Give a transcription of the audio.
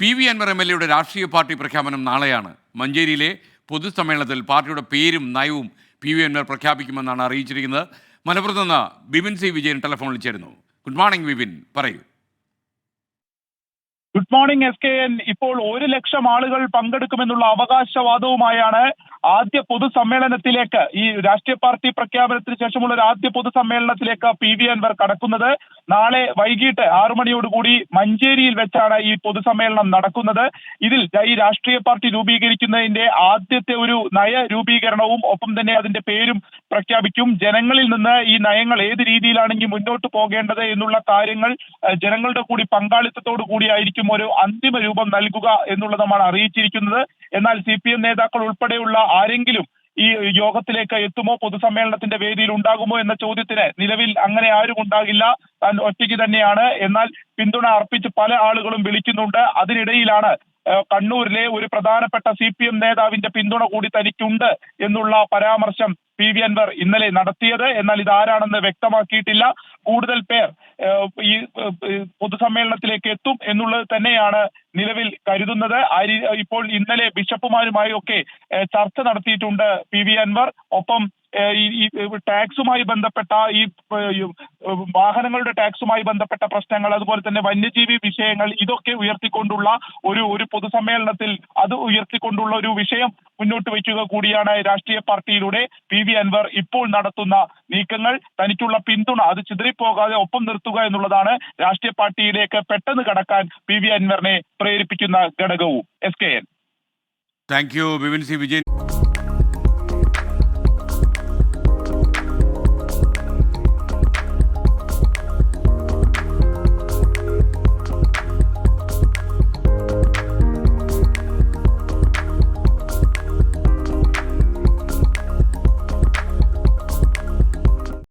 P V Anvar M L എയുടെ രാഷ്ട്രീയ party പ്രഖ്യാപനം നാളെയാണ്. മഞ്ചേരിയിലെ പൊതുസമ്മേളനത്തിൽ പാർട്ടിയുടെ പേരും നയവും പി വി അൻവർ പ്രഖ്യാപിക്കുമെന്നാണ് അറിയിച്ചിരിക്കുന്നത്. മലപ്പുറത്ത് നിന്ന് ബിപിൻ സി വിജയൻ ടെലിഫോണിൽ ചേരുന്നു. ഗുഡ് മോർണിംഗ് ബിപിൻ പറയൂ. Good morning S K N ഇപ്പോൾ ഒരു ലക്ഷം ആളുകൾ പങ്കെടുക്കുമെന്നുള്ള അവകാശവാദവുമായാണ് ആദ്യ പൊതുസമ്മേളനത്തിലേക്ക് ഈ രാഷ്ട്രീയ പാർട്ടി പ്രഖ്യാപനത്തിന് ശേഷമുള്ള ഒരു ആദ്യ പൊതുസമ്മേളനത്തിലേക്ക് പി വി അൻവർ കടക്കുന്നത്. നാളെ വൈകിട്ട് ആറു മണിയോടുകൂടി മഞ്ചേരിയിൽ വെച്ചാണ് ഈ പൊതുസമ്മേളനം നടക്കുന്നത്. ഇതിൽ ഈ രാഷ്ട്രീയ പാർട്ടി രൂപീകരിക്കുന്നതിന്റെ ആദ്യത്തെ ഒരു നയ രൂപീകരണവും ഒപ്പം തന്നെ അതിന്റെ പേരും പ്രഖ്യാപിക്കും. ജനങ്ങളിൽ നിന്ന് ഈ നയങ്ങൾ ഏത് രീതിയിലാണെങ്കിൽ മുന്നോട്ട് പോകേണ്ടത് എന്നുള്ള കാര്യങ്ങൾ ജനങ്ങളുടെ കൂടി പങ്കാളിത്തത്തോടു കൂടിയായിരിക്കും ഒരു അന്തിമ രൂപം നൽകുക നമ്മൾ അറിയിച്ചിരിക്കുന്നത്. എന്നാൽ സി പി എം നേതാക്കൾ ഉൾപ്പെടെയുള്ള ആരെങ്കിലും ഈ യോഗത്തിലേക്ക് എത്തുമോ പൊതുസമ്മേളനത്തിന്റെ വേദിയിൽ ഉണ്ടാകുമോ എന്ന ചോദ്യത്തിന് നിലവിൽ അങ്ങനെ ആരും ഉണ്ടാകില്ല. താൻ ഒറ്റയ്ക്ക് തന്നെയാണ്. എന്നാൽ പിന്തുണ അർപ്പിച്ച് പല ആളുകളും വിളിക്കുന്നുണ്ട്. അതിനിടയിലാണ് കണ്ണൂരിലെ ഒരു പ്രധാനപ്പെട്ട സി പി എം നേതാവിന്റെ പിന്തുണ കൂടി തനിക്കുണ്ട് എന്നുള്ള പരാമർശം പി വി അൻവർ ഇന്നലെ നടത്തിയത്. എന്നാൽ ഇതാരാണെന്ന് വ്യക്തമാക്കിയിട്ടില്ല. കൂടുതൽ പേർ ഈ പൊതുസമ്മേളനത്തിലേക്ക് എത്തും എന്നുള്ളത് തന്നെയാണ് നിലവിൽ കരുതുന്നത്. ഇപ്പോൾ ഇന്നലെ ബിഷപ്പുമാരുമായി ഒക്കെ ചർച്ച നടത്തിയിട്ടുണ്ട് പി വി അൻവർ. ഒപ്പം ഈ ടാക്സുമായി ബന്ധപ്പെട്ട ഈ വാഹനങ്ങളുടെ ടാക്സുമായി ബന്ധപ്പെട്ട പ്രശ്നങ്ങൾ അതുപോലെ തന്നെ വന്യജീവി വിഷയങ്ങൾ ഇതൊക്കെ ഉയർത്തിക്കൊണ്ടുള്ള ഒരു ഒരു പൊതുസമ്മേളനത്തിൽ അത് ഉയർത്തിക്കൊണ്ടുള്ള ഒരു വിഷയം മുന്നോട്ട് വയ്ക്കുക കൂടിയാണ് രാഷ്ട്രീയ പാർട്ടിയിലൂടെ പി വി അൻവർ ഇപ്പോൾ നടത്തുന്ന നീക്കങ്ങൾ. തനിക്കുള്ള പിന്തുണ അത് ചിതറിപ്പോകാതെ ഒപ്പം നിർത്തുക എന്നുള്ളതാണ് രാഷ്ട്രീയ പാർട്ടിയിലേക്ക് പെട്ടെന്ന് കടക്കാൻ പി വി അൻവറിനെ പ്രേരിപ്പിക്കുന്ന ഘടകവും. S K N. Thank you Vijayan.